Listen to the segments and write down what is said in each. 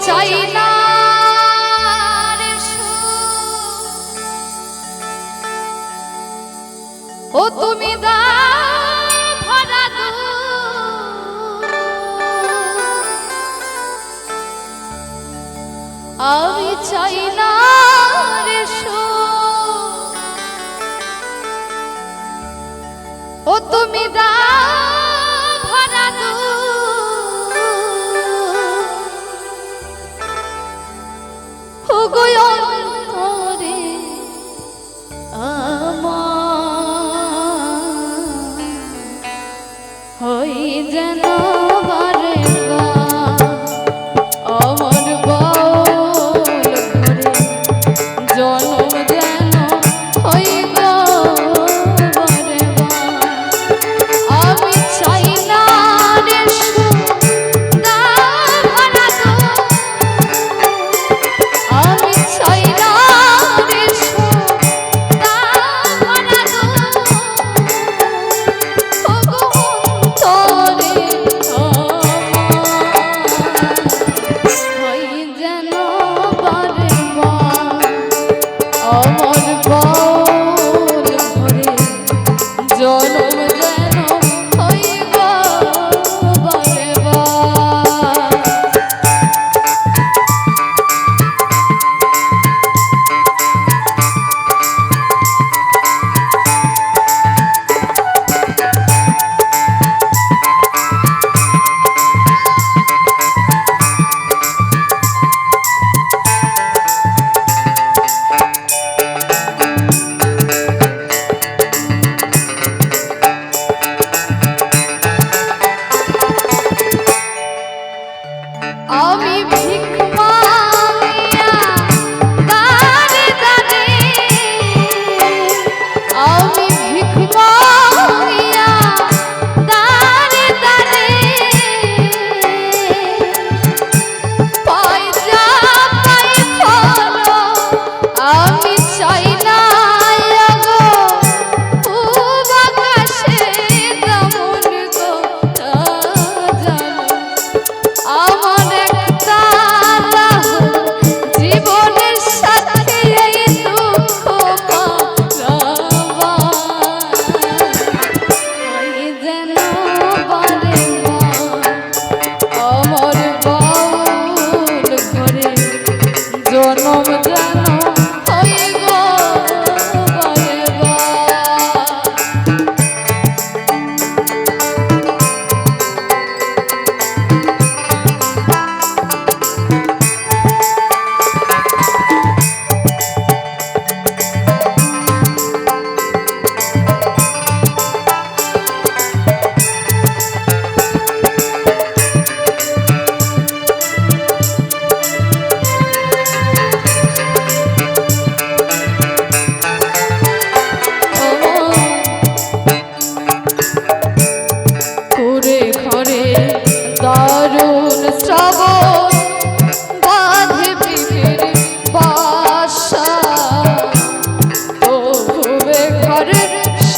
চাই না ও তুমি দা ভরা দু আমি চাই না রে ও তুমি দা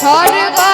সর্বা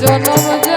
জনম